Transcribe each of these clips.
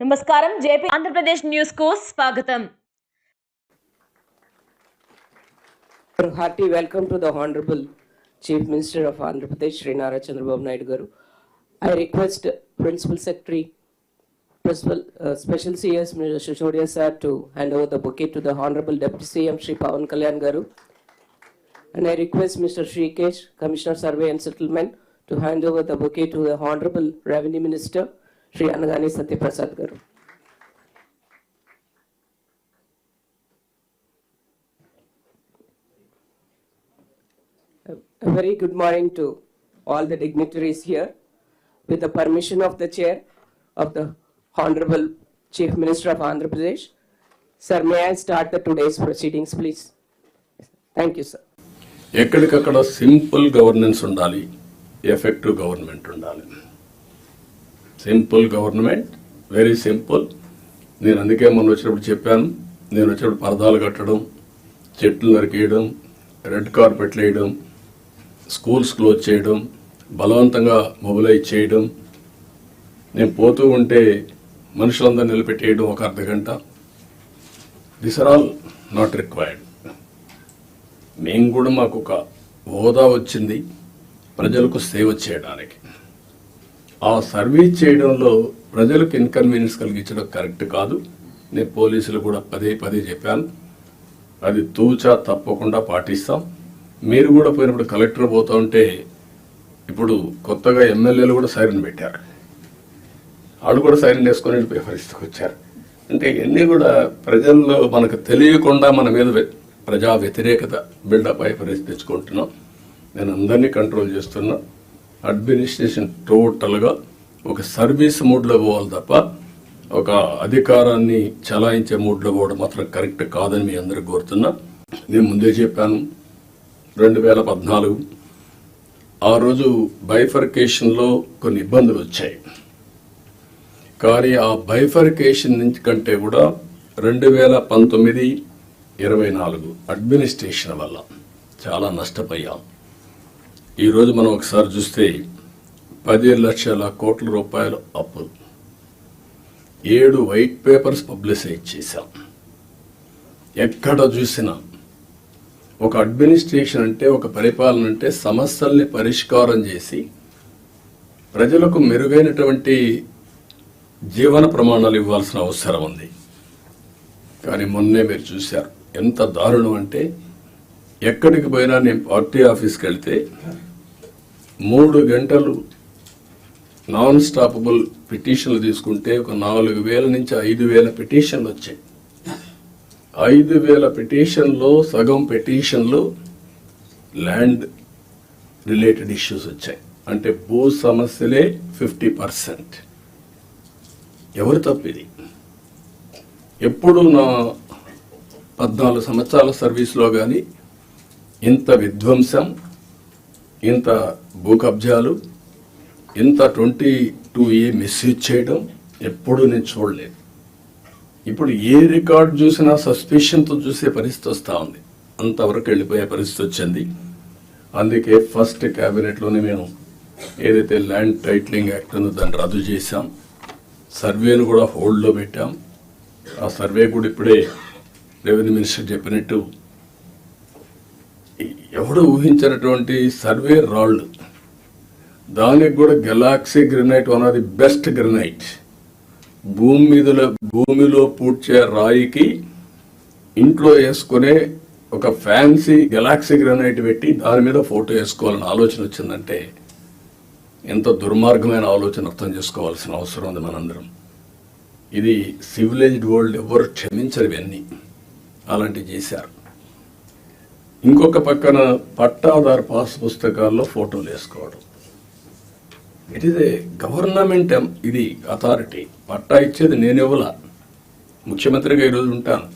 నమస్కారం JP Andhra Pradesh news కు స్వాగతం A hearty welcome to the Honorable Chief Minister of Andhra Pradesh, Sri Nara Chandrababu Naidu Garu. I request Principal Secretary, Principal uh, Special CS Mr. Shishodia sir to hand over the bouquet to the Honorable Deputy CM Sri Pawan Kalyan Garu. And I request Mr. Shrikesh, Commissioner Survey and Settlement, to hand over the bouquet to the Honorable Revenue Minister, Sri Anagani Satyaprasad Garu. A very good morning to all the dignitaries here. With the permission of the Chair of the Honorable Chief Minister of Andhra Pradesh, Sir, may I start the today's proceedings, please? Thank you, sir. ఎక్కడికక్కడ simple governance ఉండాలి effective government ఉండాలి simple government very simple. నేను అందుకే మొన్న వచ్చినప్పుడు చెప్పాను నేను వచ్చినప్పుడు పరదాలు కట్టడం చెట్లు నరికేయడం రెడ్ కార్పెట్లు వేయడం స్కూల్స్ క్లోజ్ చేయడం బలవంతంగా మొబిలైజ్ చేయడం. నేను పోతూ ఉంటే మనుషులందరూ నిలబెట్టేయడం ఒక అర్ధ గంట this are all not required మేము కూడా మాకు ఒక హోదా వచ్చింది ప్రజలకు సేవ చేయడానికి. ఆ సర్వీస్ చేయడంలో ప్రజలకు ఇన్కన్వీనియన్స్ కలిగించడం కరెక్ట్ కాదు. నేను పోలీసులు కూడా పదే పదే చెప్పాను. అది తూచా తప్పకుండా పాటిస్తాం. మీరు కూడా పోయినప్పుడు కలెక్టర్ పోతా ఉంటే ఇప్పుడు కొత్తగా ఎమ్మెల్యేలు కూడా సైరన్ పెట్టారు. వాళ్ళు కూడా సైరన్ వేసుకొని పరిస్థితికి వచ్చారు. అంటే ఇవన్నీ కూడా ప్రజల్లో మనకు తెలియకుండా మన మీద ప్రజా వ్యతిరేకత బిల్డప్ అయ్యే పరిస్థితి తెచ్చుకుంటున్నాం. నేను అందరినీ కంట్రోల్ చేస్తున్నా. అడ్మినిస్ట్రేషన్ టోటల్గా ఒక సర్వీస్ మూడ్లో పోవాలి తప్ప ఒక అధికారాన్ని చలాయించే మూడ్లో పోవడం మాత్రం కరెక్ట్ కాదని మీ అందరికి కోరుతున్నా. నేను ముందే చెప్పాను రెండు వేల పద్నాలుగు ఆ రోజు బైఫర్కేషన్లో కొన్ని ఇబ్బందులు వచ్చాయి. కానీ ఆ బైఫర్కేషన్ నుంచి కంటే కూడా రెండు వేల పంతొమ్మిది ఇరవై నాలుగు అడ్మినిస్ట్రేషన్ వల్ల చాలా నష్టపోయాం. ఈరోజు మనం ఒకసారి చూస్తే పది లక్షల కోట్ల రూపాయలు అప్పు ఏడు వైట్ పేపర్స్ పబ్లిసైజ్ చేశాం. ఎక్కడ చూసినా ఒక అడ్మినిస్ట్రేషన్ అంటే ఒక పరిపాలన అంటే సమస్యల్ని పరిష్కారం చేసి ప్రజలకు మెరుగైనటువంటి జీవన ప్రమాణాలు ఇవ్వాల్సిన అవసరం ఉంది. కానీ మొన్నే మీరు చూశారు ఎంత దారుణం అంటే ఎక్కడికి పోయినా నేను పార్టీ ఆఫీస్కి వెళ్తే మూడు గంటలు నాన్ స్టాపబుల్ పిటిషన్లు తీసుకుంటే ఒక నాలుగు వేల నుంచి ఐదు వేల పిటిషన్లు వచ్చాయి. ఐదు వేల పిటిషన్లో సగం పిటిషన్లు ల్యాండ్ రిలేటెడ్ ఇష్యూస్ వచ్చాయి. అంటే భూ సమస్యలే ఫిఫ్టీ పర్సెంట్ ఎవరు తప్పిది ఎప్పుడు నా పద్నాలుగు సంవత్సరాల సర్వీస్లో కానీ ఇంత విధ్వంసం ఇంత భూ కబ్జాలు ఇంత ట్వంటీ టూ ఏ మిస్యూజ్ చేయడం ఎప్పుడూ నేను చూడలేదు. ఇప్పుడు ఏ రికార్డ్ చూసినా సస్పెషన్తో చూసే పరిస్థితి వస్తూ ఉంది. అంతవరకు వెళ్ళిపోయే పరిస్థితి వచ్చింది. అందుకే ఫస్ట్ క్యాబినెట్లోనే మేము ఏదైతే ల్యాండ్ టైటిలింగ్ యాక్ట్ ఉందో దాన్ని రద్దు చేశాం సర్వేను కూడా హోల్డ్లో పెట్టాం. ఆ సర్వే కూడా ఇప్పుడే రెవెన్యూ మినిస్టర్ చెప్పినట్టు ఎవడు ఊహించినటువంటి సర్వే రాళ్ళు దానికి కూడా galaxy granite one of the best granite. భూమి మీదలో భూమిలో పూడ్చే రాయికి ఇంట్లో వేసుకునే ఒక ఫ్యాన్సీ గెలాక్సీ గ్రెనైట్ పెట్టి దాని మీద ఫోటో వేసుకోవాలని ఆలోచన వచ్చిందంటే ఎంత దుర్మార్గమైన ఆలోచన అర్థం చేసుకోవాల్సిన అవసరం ఉంది మనందరం. ఇది సివిలైజ్డ్ వరల్డ్ ఎవరు క్షమించరు ఇవన్నీ. అలాంటివి చేశారు. ఇంకొక పక్కన పట్టాదారు పాస్ పుస్తకాల్లో ఫోటోలు వేసుకోవడం. ఇట్ ఈస్ ఏ గవర్నమెంట్ ఇది అథారిటీ పట్టా ఇచ్చేది నేను ఇవ్వలా. ముఖ్యమంత్రిగా ఈరోజు ఉంటాను.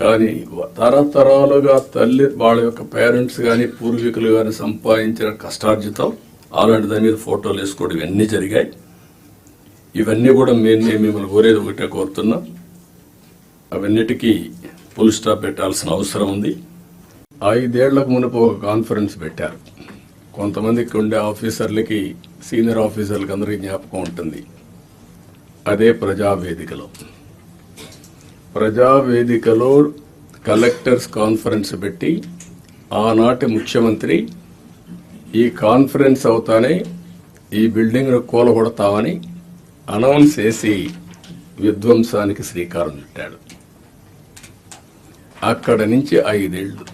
కానీ తరతరాలుగా తల్లి వాళ్ళ యొక్క పేరెంట్స్ కానీ పూర్వీకులు కానీ సంపాదించిన కష్టార్జితం అలాంటి దాని మీద ఫోటోలు వేసుకోవడం ఇవన్నీ జరిగాయి. ఇవన్నీ కూడా మేము మిమ్మల్ని కోరేది ఒకటే కోరుతున్నాం. అవన్నిటికీ ఫుల్ స్టాప్ పెట్టాల్సిన అవసరం ఉంది. ఐదేళ్ళకు మునుపు ఒక కాన్ఫరెన్స్ పెట్టారు. కొంతమందికి ఉండే ఆఫీసర్లకి సీనియర్ ఆఫీసర్లకి అందరికీ జ్ఞాపకం ఉంటుంది. అదే ప్రజావేదికలో. ప్రజావేదికలో కలెక్టర్స్ కాన్ఫరెన్స్ పెట్టి ఆనాటి ముఖ్యమంత్రి ఈ కాన్ఫరెన్స్ అవుతానే ఈ బిల్డింగ్ను కూలగొడతామని అనౌన్స్ చేసి విధ్వంసానికి శ్రీకారం చుట్టాడు. అక్కడ నుంచి ఐదేళ్ళు.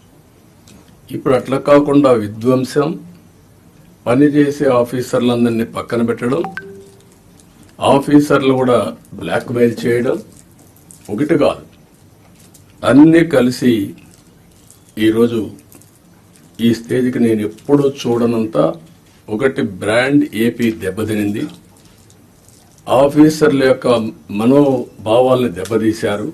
ఇప్పుడు అట్లా కాకుండా విధ్వంసం పనిచేసే ఆఫీసర్లందరినీ పక్కన పెట్టడం ఆఫీసర్లు కూడా బ్లాక్మెయిల్ చేయడం ఒకటి కాదు. అన్నీ కలిసి ఈరోజు ఈ స్టేజ్కి నేను ఎప్పుడూ చూడనంత ఒకటి బ్రాండ్ ఏపీ దెబ్బతినింది. ఆఫీసర్ల యొక్క మనోభావాల్ని దెబ్బతీశారు.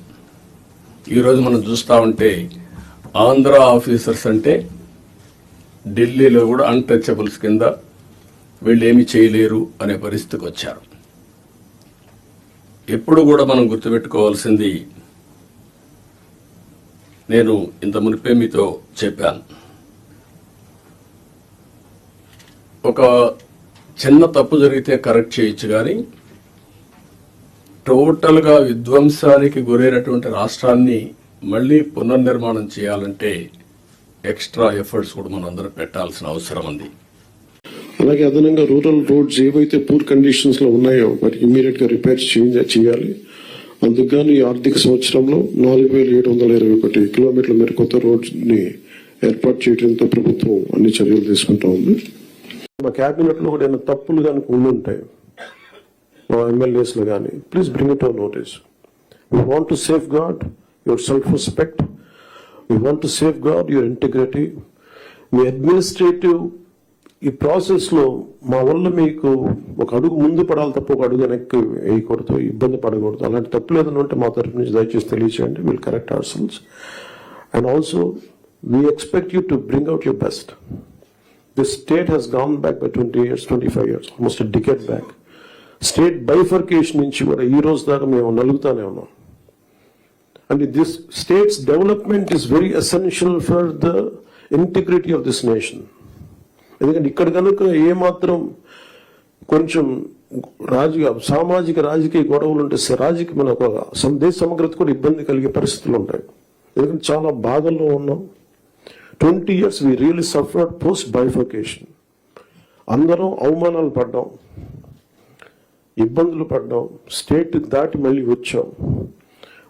ఈరోజు మనం చూస్తా ఉంటే ఆంధ్ర ఆఫీసర్స్ అంటే ఢిల్లీలో కూడా అన్టచబుల్స్ కింద వీళ్ళు ఏమి చేయలేరు అనే పరిస్థితికి వచ్చారు. ఎప్పుడు కూడా మనం గుర్తుపెట్టుకోవాల్సింది నేను ఇంత మునిపే మీతో చెప్పాను. ఒక చిన్న తప్పు జరిగితే కరెక్ట్ చేయొచ్చు కానీ టోటల్గా విధ్వంసానికి గురైనటువంటి రాష్ట్రాన్ని మళ్ళీ పునర్నిర్మాణం చేయాలంటే ఎక్స్ట్రా ఎఫర్ట్స్ కూడా మనం అందరం పెట్టాల్సిన అవసరం ఉంది. అలాగే అదనంగా రూరల్ రోడ్స్ ఏవైతే పూర్ కండిషన్స్లో ఉన్నాయో మరి ఇమ్మీడియట్గా రిపేర్స్ చేయాలి. అందుకని ఈ ఆర్థిక సంవత్సరంలో నాలుగు వేల ఏడు వందల ఇరవై ఒకటి కిలోమీటర్ల మేర కొత్త రోడ్స్ని ఏర్పాటు చేయడంతో ప్రభుత్వం అన్ని చర్యలు తీసుకుంటా ఉంది. మా కేబినెట్లో కూడా ఏమైనా తప్పులు కనుక ఉండుంటాయి? ఎమ్మెల్యేస్లో కానీ please bring it our notice we want to safeguard your self respect we want to safeguard your integrity me administrative ఈ ప్రాసెస్లో మా వల్ల మీకు ఒక అడుగు ముందు పడాలి తప్ప ఒక అడుగు వెనక్కి వేయకూడదు ఇబ్బంది పడకూడదు. అలాంటి తప్పులు ఏదైనా ఉంటే మా తరఫు నుంచి దయచేసి తెలియచేయండి. Will correct ourselves and also we expect you to bring out your best this state has gone back by twenty years twenty five years almost decade back state bifurcation నుంచి కూడా ఈ రోజు దాకా మేము నలుగుతానే ఉన్నాం. And this state's development is very essential for the integrity of this nation. ఎందుకంటే ఇక్కడ కనుక ఏమాత్రం కొంచెం రాజకీయ సామాజిక రాజకీయ గొడవలు ఉంటే రాజకీయ మన ఒక దేశ సమగ్రత కూడా ఇబ్బంది కలిగే పరిస్థితులు ఉంటాయి. ఎందుకంటే చాలా బాధల్లో ఉన్నాం. Twenty years we really suffered post bifurcation. అందరం అవమానాలు పడ్డాం. ఇబ్బందులు పడ్డాం. స్టేట్ దాటి మళ్ళీ వచ్చాం.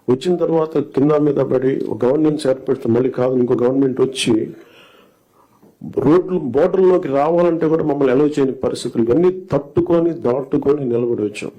వచ్చిన తర్వాత కింద మీద పడి ఒక గవర్నెన్స్ ఏర్పడితే మళ్ళీ కాదు ఇంకో గవర్నమెంట్ వచ్చి రోడ్లు బోర్డర్లోకి రావాలంటే కూడా మమ్మల్ని అలవ్ చేయని పరిస్థితులు ఇవన్నీ తట్టుకొని దాటుకొని నిలబడి వచ్చాం.